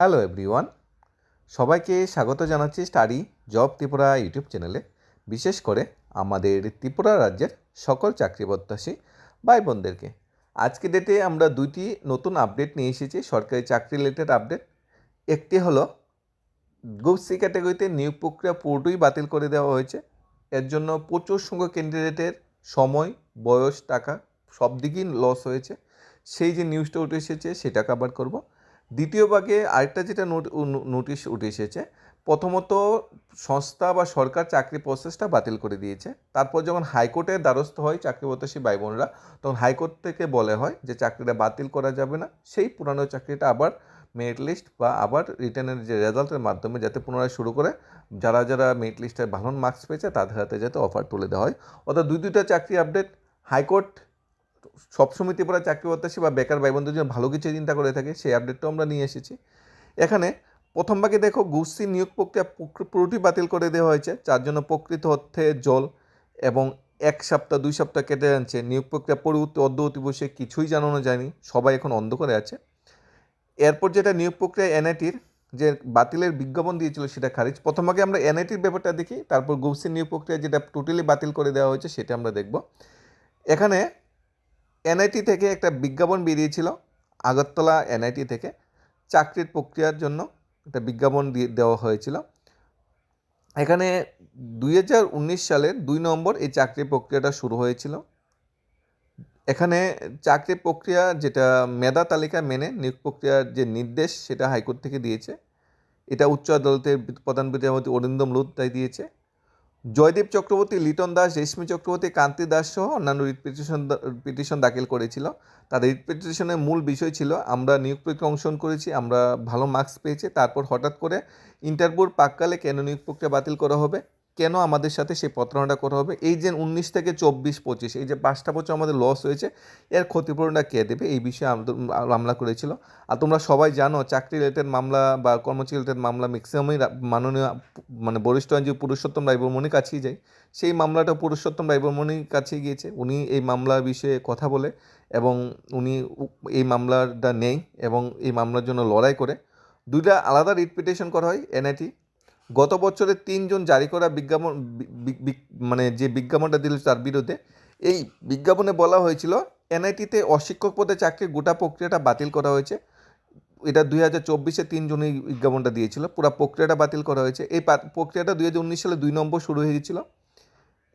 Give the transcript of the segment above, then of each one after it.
Hello everyone সবাইকে স্বাগত জানাচ্ছি স্টাডি জব ত্রিপুরা ইউটিউব চ্যানেলে। বিশেষ করে আমাদের ত্রিপুরা রাজ্যের সকল চাকরি প্রত্যাশী ভাই বোনদেরকে আজকে ডেটে আমরা দুইটি নতুন আপডেট নিয়ে এসেছি, সরকারি চাকরি রিলেটেড আপডেট একটি হলো গ্রুপ সি ক্যাটাগরিতে নিয়োগ প্রক্রিয়া পুরোটাই বাতিল করে দেওয়া হয়েছে। এর জন্য প্রচুর সংখ্যক ক্যান্ডিডেটের সময়, বয়স, টাকা সব দিকেই লস হয়েছে। সেই যে নিউজটা উঠে এসেছে, সেটা কাভার করব। দ্বিতীয় ভাগে আরেকটা যেটা নোটিশ উঠে এসেছে, প্রথমত সংস্থা বা সরকার চাকরি প্রসেসটা বাতিল করে দিয়েছে। তারপর যখন হাইকোর্টের দ্বারস্থ হয় চাকরি প্রত্যাশী ভাই বোনরা, তখন হাইকোর্ট থেকে বলে হয় যে চাকরিটা বাতিল করা যাবে না। সেই পুরানো চাকরিটা আবার মেরিট লিস্ট বা আবার রিটার্নের যে রেজাল্টের মাধ্যমে যাতে পুনরায় শুরু করে, যারা যারা মেরিট লিস্টে ভালো মার্কস পেয়েছে তাদের হাতে যাতে অফার তুলে দেওয়া হয়। অর্থাৎ দুই দুইটা চাকরি আপডেট, হাইকোর্ট সবসময় ত্রিপুরা চাকরি প্রত্যাশী বা বেকার ভাই বোনদের জন্য ভালো কিছু চিন্তা করে থাকে, সেই আপডেটটাও আমরা নিয়ে এসেছি। এখানে প্রথম ভাগে দেখো গুসি নিয়োগ প্রক্রিয়া পুরোটি বাতিল করে দেওয়া হয়েছে, যার জন্য প্রকৃত অর্থে জল এবং এক সপ্তাহ, দুই সপ্তাহ কেটে যাচ্ছে। নিয়োগ প্রক্রিয়া পরবর্তী অদ্যবর্তী বসে কিছুই জানানো যায়নি, সবাই এখন অন্ধকারে আছে। এরপর যেটা নিয়োগ প্রক্রিয়া এনআইটির যে বাতিলের বিজ্ঞাপন দিয়েছিল সেটা খারিজ। প্রথম আগে আমরা এনআইটির ব্যাপারটা দেখি, তারপর গৌসি নিয়োগ প্রক্রিয়া যেটা টোটালি বাতিল করে দেওয়া হয়েছে সেটা আমরা দেখব। এখানে এনআইটি থেকে একটা বিজ্ঞাপন বেরিয়েছিল, আগরতলা এনআইটি থেকে। চাকরির প্রক্রিয়ার জন্য একটা বিজ্ঞাপন দিয়ে দেওয়া হয়েছিল। এখানে দুই সালের দুই নম্বর এই চাকরির প্রক্রিয়াটা শুরু হয়েছিল। এখানে চাকরি প্রক্রিয়া যেটা মেধা তালিকা মেনে নিয়োগ প্রক্রিয়ার যে নির্দেশ সেটা হাইকোর্ট থেকে দিয়েছে। এটা উচ্চ আদালতের প্রধান বিচারপতি অরিন্দম লুত তাই দিয়েছে। জয়দীপ চক্রবর্তী, লিটন দাস, রেশমি চক্রবর্তী, কান্তি দাস সহ অন্যান্য রিট পিটিশন পিটিশন দাখিল করেছিল। তাদের রিট পিটিশনের মূল বিষয় ছিল, আমরা নিয়োগ প্রক্রিয়া অংশগ্রহণ করেছি, আমরা ভালো মার্কস পেয়েছি, তারপর হঠাৎ করে ইন্টারভিউর পাককালে কেন নিয়োগ প্রক্রিয়া বাতিল করা হবে? কেন আমাদের সাথে সেই প্রতারণাটা করা হবে? এই যে উনিশ থেকে চব্বিশ পঁচিশ, এই যে পাঁচটা বছর আমাদের লস হয়েছে, এর ক্ষতিপূরণটা কে দেবে? এই বিষয়ে মামলা করেছিল। আর তোমরা সবাই জানো, চাকরি রিলেটেড মামলা বা কর্মচারী রিলেটেড মামলা ম্যাক্সিমামই মাননীয় মানে বরিষ্ঠ আইনজীবী পুরুষোত্তম রায়বর্মণির কাছেই যায়। সেই মামলাটা পুরুষোত্তম রায়বর্মণির কাছে গিয়েছে। উনি এই মামলার বিষয়ে কথা বলে এবং উনি এই মামলাটা নেই এবং এই মামলার জন্য লড়াই করে। দুইটা আলাদা রিট পিটিশন করা হয় এনআইটি গত বছরের তিনজন জারি করা বিজ্ঞাপন মানে যে বিজ্ঞাপনটা দিল তার বিরুদ্ধে, এই বিজ্ঞাপনে বলা হয়েছিল, এনআইটিতে অশিক্ষক পদে চাকরির গোটা প্রক্রিয়াটা বাতিল করা হয়েছে। এটা দুই হাজার চব্বিশে তিনজনই বিজ্ঞাপনটা দিয়েছিল, পুরো প্রক্রিয়াটা বাতিল করা হয়েছে। এই প্রক্রিয়াটা দুই হাজার উনিশ সালে দুই নম্বর শুরু হয়ে গেছিল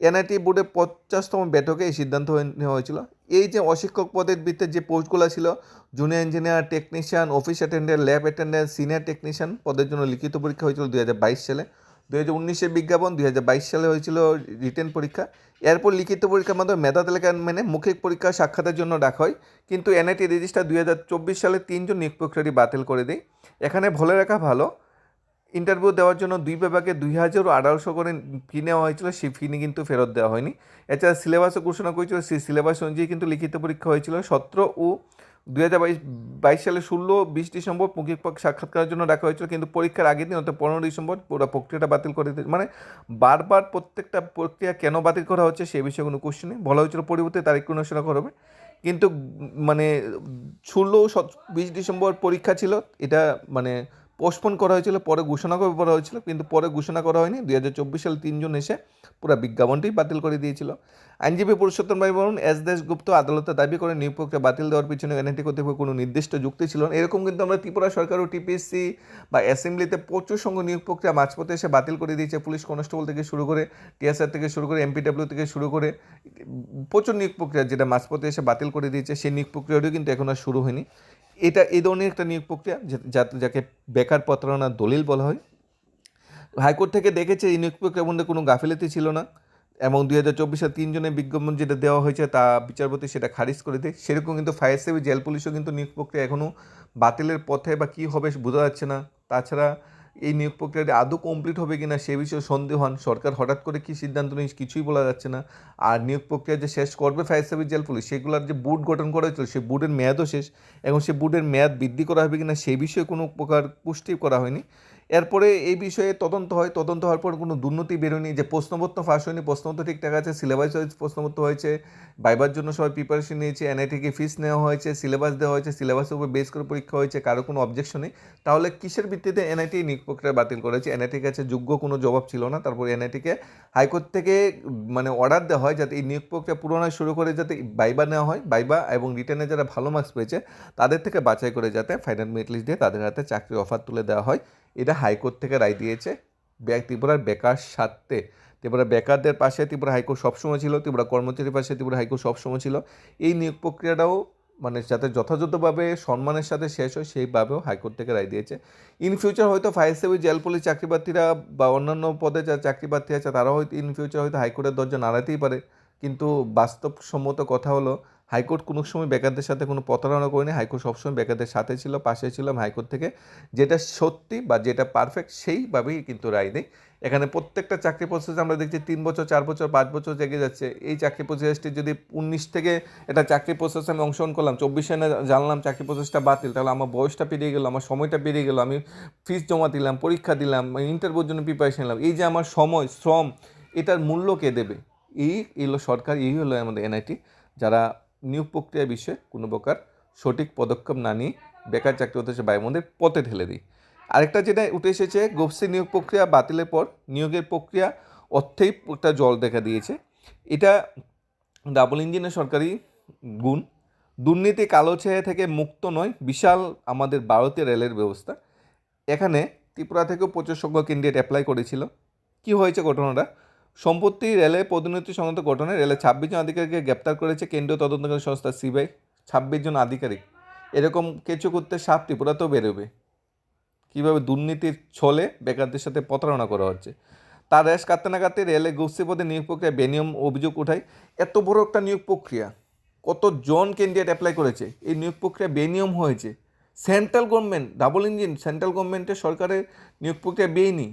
এনআইটি বোর্ডের পঞ্চাশতম বৈঠকে এই সিদ্ধান্ত নেওয়া হয়েছিল। এই যে অশিক্ষক পদের ভিত্তিতে যে পোস্টগুলো ছিল junior engineer technician office attendant lab attendant senior technician পদের জন্য লিখিত পরীক্ষা হয়েছিল দুই হাজার বাইশ সালে। দুই হাজার উনিশে বিজ্ঞাপন, দুই হাজার বাইশ সালে হয়েছিল রিটেন পরীক্ষা। এরপর লিখিত পরীক্ষার মাধ্যমে মেধা তালিকা মেনে মৌখিক পরীক্ষা সাক্ষাতের জন্য ডাকা হয়। কিন্তু এনআইটি রেজিস্টার দুই হাজার চব্বিশ সালে তিনজন নিয়োগ প্রক্রিয়াটি বাতিল করে দেয়। এখানে বলে রাখা ভালো ইন্টারভিউ দেওয়ার জন্য দুই বিভাগে দুই হাজার ও আঠারোশো করে ফি নেওয়া হয়েছিল, সেই ফি কিন্তু ফেরত দেওয়া হয়নি। এছাড়া সিলেবাসও ঘোষণা করেছিল, সেই সিলেবাস অনুযায়ী কিন্তু লিখিত পরীক্ষা হয়েছিল। সতেরো ও দুই হাজার বাইশ বাইশ সালে ষোলো, বিশ ডিসেম্বর মৌখিক সাক্ষাৎকারের জন্য ডাকা হয়েছিল, কিন্তু পরীক্ষার আগের দিন অর্থাৎ পনেরো ডিসেম্বর পুরো প্রক্রিয়াটা বাতিল করে দিতে মানে বারবার প্রত্যেকটা প্রক্রিয়া কেন বাতিল করা হচ্ছে সে বিষয়ে কোনো কোশ্চেন নেই। বলা হয়েছিল পরিবর্তে তারিখ অনুসরণ করা হবে। কিন্তু মানে ষোলো বিশ ডিসেম্বর পরীক্ষা ছিল। এটা মানে পোস্টপোন করা হয়েছিল, পরে ঘোষণা করে হয়েছিল, কিন্তু পরে ঘোষণা করা হয়নি। দুই হাজার চব্বিশ সালে তিনজন এসে পুরো বিজ্ঞাপনটি বাতিল করে দিয়েছিল। আইনজীবী পুরুষোত্তম ভাই বলুন, এস দেশগুপ্ত আদালতে দাবি করে নিয়োগ প্রক্রিয়া বাতিল দেওয়ার পিছনে এনআইটি কর্তৃপক্ষ কোনো নির্দিষ্ট যুক্তি ছিল না। এরকম কিন্তু আমরা ত্রিপুরা সরকার ও টিপিএসসি বা অ্যাসেম্বলিতে প্রচুর সঙ্গে নিয়োগ প্রক্রিয়া মাঝপথে এসে বাতিল করে দিয়েছে। পুলিশ কনস্টেবল থেকে শুরু করে টিএসআর থেকে শুরু করে এমপিডব্লিউ থেকে শুরু করে প্রচুর নিয়োগ প্রক্রিয়া যেটা মাঝপথে এসে বাতিল করে দিয়েছে, সেই নিয়োগ প্রক্রিয়াটিও কিন্তু এখন আর শুরু হয়নি। এটা এ ধরনের একটা নিয়োগ প্রক্রিয়া যাকে বেকার প্রতারণার দলিল বলা হয়। হাইকোর্ট থেকে দেখেছে এই নিয়োগ প্রক্রিয়ার মধ্যে কোনো গাফিলতি ছিল না। এবং দুই হাজার চব্বিশে তিনজনের বিজ্ঞাপন যেটা দেওয়া হয়েছে তা বিচারপতি সেটা খারিজ করে দেয়। সেরকম কিন্তু ফায়ার সার্ভিস, জেল পুলিশও কিন্তু নিয়োগ প্রক্রিয়া এখনও বাতিলের পথে বা কী হবে বোঝা যাচ্ছে না। তাছাড়া এই নিয়োগ প্রক্রিয়াটি আদৌ কমপ্লিট হবে কি না সে বিষয়ে সন্দেহ হন। সরকার হঠাৎ করে কি সিদ্ধান্ত নিয়ে কিছুই বলা যাচ্ছে না। আর নিয়োগ প্রক্রিয়া যে শেষ করবে ফায়ার সার্ভিস জেল পুলিশ, সেগুলোর যে বুট গঠন করা হয়েছিল সেই বুটের মেয়াদও শেষ। এবং সেই বুটের মেয়াদ বৃদ্ধি করা হবে কি না সেই বিষয়ে কোনো প্রকার পুষ্টি করা হয়নি। এরপরে এই বিষয়ে তদন্ত হয়। তদন্ত হওয়ার পর কোনো দুর্নীতি বেরোয়নি। যে প্রশ্নপত্র ফাঁস হয়নি, প্রশ্নপত্র ঠিকঠাক আছে সিলেবাস ওয়াইজ প্রশ্নপত্র হয়েছে, বাইবার জন্য সবাই প্রিপারেশন নিয়েছে এনআইটিকে ফিস নেওয়া হয়েছে সিলেবাস দেওয়া হয়েছে সিলেবাসের উপর বেস করে পরীক্ষা হয়েছে, কারও কোনো অবজেকশন নেই। তাহলে কিসের ভিত্তিতে এনআইটি নিয়োগ প্রক্রিয়া বাতিল করেছে এনআইটির কাছে যোগ্য কোনো জবাব ছিল না। তারপর এনআইটিকে হাইকোর্ট থেকে মানে অর্ডার দেওয়া হয় যাতে এই নিয়োগ প্রক্রিয়া পুরোনো শুরু করে, যাতে বাইবা নেওয়া হয়, বাইবা এবং রিটার্নে যারা ভালো মার্কস পেয়েছে, তাদের থেকে বাছাই করে যাতে ফাইনাল মেরিট লিস্ট দিয়ে তাদের হাতে চাকরি অফার তুলে দেওয়া হয়। এটা হাইকোর্ট থেকে রায় দিয়েছে। ত্রিপুরার বেকার স্বার্থে। ত্রিপুরা বেকারদের পাশে ত্রিপুরা হাইকোর্ট সবসময় ছিল, ত্রিপুরা কর্মচারীর পাশে ত্রিপুরা হাইকোর্ট সবসময় ছিল। এই নিয়োগ প্রক্রিয়াটাও মানে যাতে যথাযথভাবে সম্মানের সাথে শেষ হয়, সেইভাবেও হাইকোর্ট থেকে রায় দিয়েছে। ইন ফিউচার হয়তো ফায়ার সার্ভিস, জেল পুলিশ চাকরি প্রার্থীরা বা অন্যান্য পদে যারা চাকরি প্রার্থী আছে, তারাও হয়তো ইন ফিউচার হয়তো হাইকোর্টের দরজা নাড়াতেই পারে। কিন্তু বাস্তবসম্মত কথা হলো হাইকোর্ট কোনো সময় বেকারদের সাথে কোনো প্রতারণা করেনি। হাইকোর্ট সবসময় বেকারদের সাথে ছিল, পাশে ছিলাম হাইকোর্ট থেকে। যেটা সত্যি বা যেটা পারফেক্ট সেইভাবেই কিন্তু রায় দেয় এখানে প্রত্যেকটা চাকরি প্রসেসে আমরা দেখছি তিন বছর, চার বছর, পাঁচ বছর জেগে যাচ্ছে। এই চাকরি প্রসেসটি যদি উনিশ থেকে এটা চাকরি প্রসেসে আমি অংশগ্রহণ করলাম, চব্বিশে জানলাম চাকরি প্রসেসটা বাতিল, তাহলে আমার বয়সটা পেরিয়ে গেলো, আমার সময়টা পেরিয়ে গেলো, আমি ফিস জমা দিলাম, পরীক্ষা দিলাম ইন্টারভিউর জন্য প্রিপারেশন নিলাম। এই যে আমার সময়, শ্রম, এটার মূল্য কে দেবে? এই এলো সরকার, এই হলো আমাদের এনআইটি যারা নিয়োগ প্রক্রিয়া বিষয়ে কোনো প্রকার সঠিক পদক্ষেপ না নিয়ে বেকার চাকরি হতে বায়ুমন্দির পথে ঠেলে দিই। আরেকটা যেটা উঠে এসেছে, গোপসি নিয়োগ প্রক্রিয়া বাতিলের পর নিয়োগের প্রক্রিয়া অর্থেই একটা জল দেখা দিয়েছে। এটা ডাবল ইঞ্জিনের সরকারি গুণ। দুর্নীতি কালো ছায়া থেকে মুক্ত নয়, বিশাল আমাদের ভারতীয় রেলের ব্যবস্থা। এখানে ত্রিপুরা থেকেও প্রচুর সংখ্যক ক্যান্ডিডেট অ্যাপ্লাই করেছিল। কি হয়েছে ঘটনাটা? সম্প্রতি রেলের পদোন্নতি সংক্রান্ত ঘটনায় রেলে ছাব্বিশ জন আধিকারিককে গ্রেপ্তার করেছে কেন্দ্রীয় তদন্তকারী সংস্থা সিবিআই। ছাব্বিশ জন আধিকারিক। এরকম কিছু করতে সাপ ত্রিপুরাতেও বেরোবে। কীভাবে দুর্নীতির ছলে বেকারদের সাথে প্রতারণা করা হচ্ছে। তার রেশ কাটতে না কাটতে রেলে গোষ্ঠী পদে নিয়োগ প্রক্রিয়া বেনিয়ম অভিযোগ উঠায়। এত বড় একটা নিয়োগ প্রক্রিয়া। কতজন ক্যান্ডিডেট অ্যাপ্লাই করেছে। এই নিয়োগ প্রক্রিয়া বেনিয়ম হয়েছে। Central government, double engine, central গভর্নমেন্টের সরকারের নিয়োগ প্রক্রিয়া বেইনি।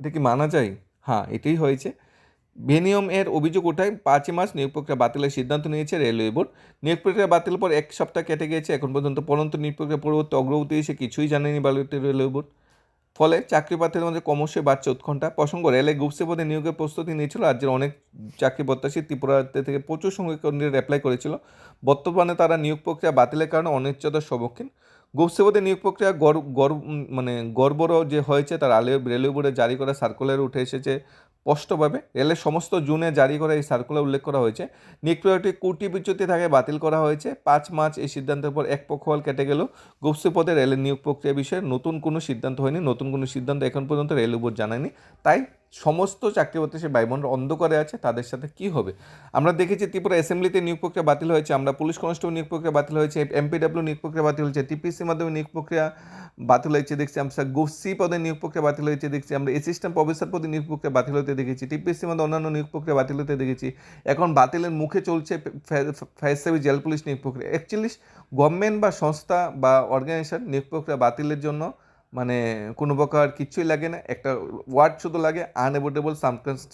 এটা কি মানা যায়? হ্যাঁ এটাই হয়েছে। বেনিয়ম এর অভিযোগ ওঠায় পাঁচই মার্চ নিয়োগ প্রক্রিয়া বাতিলের সিদ্ধান্ত নিয়েছে রেলওয়ে বোর্ড। নিয়োগ প্রক্রিয়া বাতিলের পর এক সপ্তাহ কেটে গিয়েছে, এখন পর্যন্ত পরন্ত নিয়োগ প্রক্রিয়া পরবর্তী অগ্রগতি এসে কিছুই জানেনি ভারতীয় রেলওয়ে বোর্ড। ফলে চাকরি প্রার্থীদের মধ্যে ক্রমশই বাড়ছে উৎকণ্ঠা। প্রসঙ্গ রেলে গ্রুপসি পদে নিয়োগের প্রস্তুতি নিয়েছিল। রাজ্যের অনেক চাকরি প্রত্যাশী ত্রিপুরাতে থেকে প্রচুর সংখ্যক ক্যান্ডিডেট অ্যাপ্লাই করেছিল। বর্তমানে তারা নিয়োগ প্রক্রিয়া বাতিলের কারণে অনিশ্চয়তার সম্মুখীন। গ্রুপসি পদে নিয়োগ প্রক্রিয়া গড় মানে গড়বড় যে হয়েছে, তার আলে রেলওয়ে বোর্ডে জারি করা সার্কুলার উঠে এসেছে স্পষ্টভাবে। রেলের সমস্ত জুনে জারি করা এই সার্কুলার উল্লেখ করা হয়েছে। নিয়োগ প্রক্রিয়াটি কোটি বিচ্যুতি থাকে বাতিল করা হয়েছে। পাঁচ মার্চ এই সিদ্ধান্তের পর এক পক্ষ হল কেটে গেল। গুপ্সি পদে রেলের নিয়োগ প্রক্রিয়া বিষয়ে নতুন কোনো সিদ্ধান্ত হয়নি। নতুন কোনো সিদ্ধান্ত এখন পর্যন্ত রেল বোর্ড জানায়নি। তাই সমস্ত চাকরি প্রত্যাশী ভাই বোনরা অন্ধকারে আছে, তাদের সাথে কি হবে? আমরা দেখেছি ত্রিপুরা অ্যাসেম্বলিতে নিয়োগ প্রক্রিয়া বাতিল হয়েছে, আমরা পুলিশ কনস্টেবল নিয়োগ প্রক্রিয়া বাতিল হয়েছে এমপিডব্লিউ নিয়োগ প্রক্রিয়া বাতিল হয়েছে টিপিসির মাধ্যমে নিয়োগ প্রক্রিয়া বাতিল হয়েছে, দেখছি আমরা গোসি পদে নিয়োগ প্রক্রিয়া বাতিল হয়েছে, দেখছি আমরা অ্যাসিস্ট্যান্ট প্রফেসর পদে নিয়োগ প্রক্রিয়া বাতিল হতে দেখেছি টিপিসির মধ্যে অন্যান্য নিয়োগ প্রক্রিয়া বাতিল হতে দেখেছি। এখন বাতিলের মুখে চলছে ফায়ার সার্ভিস জেল পুলিশ নিয়োগ প্রক্রিয়া। অ্যাকচুয়ালি গভর্নমেন্ট বা সংস্থা বা অর্গানাইজেশন নিয়োগ প্রক্রিয়া বাতিলের জন্য মানে কোনো প্রকার কিচ্ছুই লাগে না। একটা ওয়ার্ড শুধু লাগে আনএভোটেবল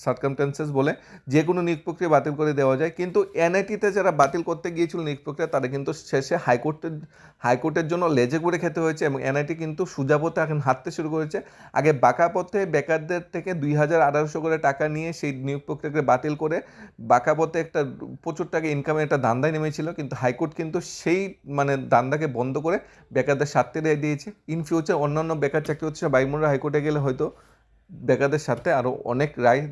সার্কামস্টান্সেস বলে যে কোনো নিয়োগ প্রক্রিয়া বাতিল করে দেওয়া যায়। কিন্তু এনআইটিতে যারা বাতিল করতে গিয়েছিল নিয়োগ প্রক্রিয়া, তারা কিন্তু শেষে হাইকোর্টের হাইকোর্টের জন্য লেজে করে খেতে হয়েছে এবং এনআইটি কিন্তু সোজা পথে এখন হাঁটতে শুরু করেছে। আগে বাঁকা পথে বেকারদের থেকে দুই হাজার আঠারোশো করে টাকা নিয়ে সেই নিয়োগ প্রক্রিয়াকে বাতিল করে বাঁকা পথে একটা প্রচুর টাকা ইনকামের একটা দান্দায় নেমেছিল। কিন্তু হাইকোর্ট কিন্তু সেই মানে দান্দাকে বন্ধ করে বেকারদের স্বার্থে দিয়ে দিয়েছে। ইন ফিউচার অন্যান্য বেকার চাকরি হচ্ছে বাইমুরা হাইকোর্টে গেলে হয়তো বেকারদের সাথে আরও অনেক রায়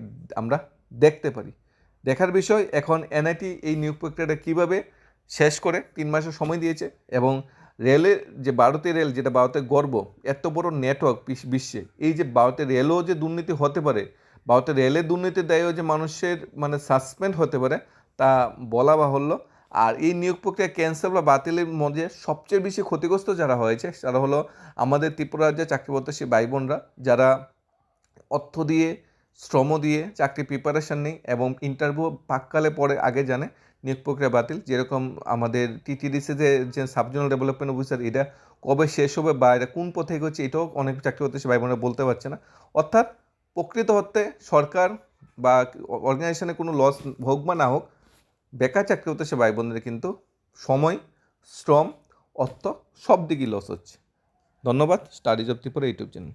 আমরা দেখতে পারি। দেখার বিষয়, এখন এনআইটি এই নিয়োগ প্রক্রিয়াটা কীভাবে শেষ করে? তিন মাসের সময় দিয়েছে এবং রেলের যে ভারতীয় রেল, যেটা ভারতের গর্ব, এত বড় নেটওয়ার্ক বিশ্বে এই যে ভারতের রেলও যে দুর্নীতি হতে পারে ভারতের রেলের দুর্নীতির দায়ও যে মানুষের মানে সাসপেন্ড হতে পারে, তা বলা বাহুল্য। আর এই নিয়োগ প্রক্রিয়া ক্যান্সেল বা বাতিলের মধ্যে সবচেয়ে বেশি ক্ষতিগ্রস্ত যারা হয়েছে, তারা হলো আমাদের ত্রিপুরা রাজ্যের চাকরি প্রত্যাশী ভাই বোনরা, যারা অর্থ দিয়ে, শ্রম দিয়ে চাকরি প্রিপারেশন নেই এবং ইন্টারভিউ পাককালে পরে আগে জানে নিয়োগ প্রক্রিয়া বাতিল। যেরকম আমাদের টিটিডিসি যে সাবজোনাল ডেভেলপমেন্ট অফিসার এটা কবে শেষ হবে বা এটা কোন পথে এগোচ্ছে, এটাও অনেক চাকরি প্রত্যাশী ভাই বোনেরা বলতে পারছে না। অর্থাৎ প্রকৃত অর্থে সরকার বা অর্গানাইজেশনে কোনো লস হোক বা না হোক বেকার চাকরি হতে সে ভাই বোনদের কিন্তু সময়, শ্রম, অর্থ সব দিকেই লস হচ্ছে। ধন্যবাদ studies of Tripura YouTube channel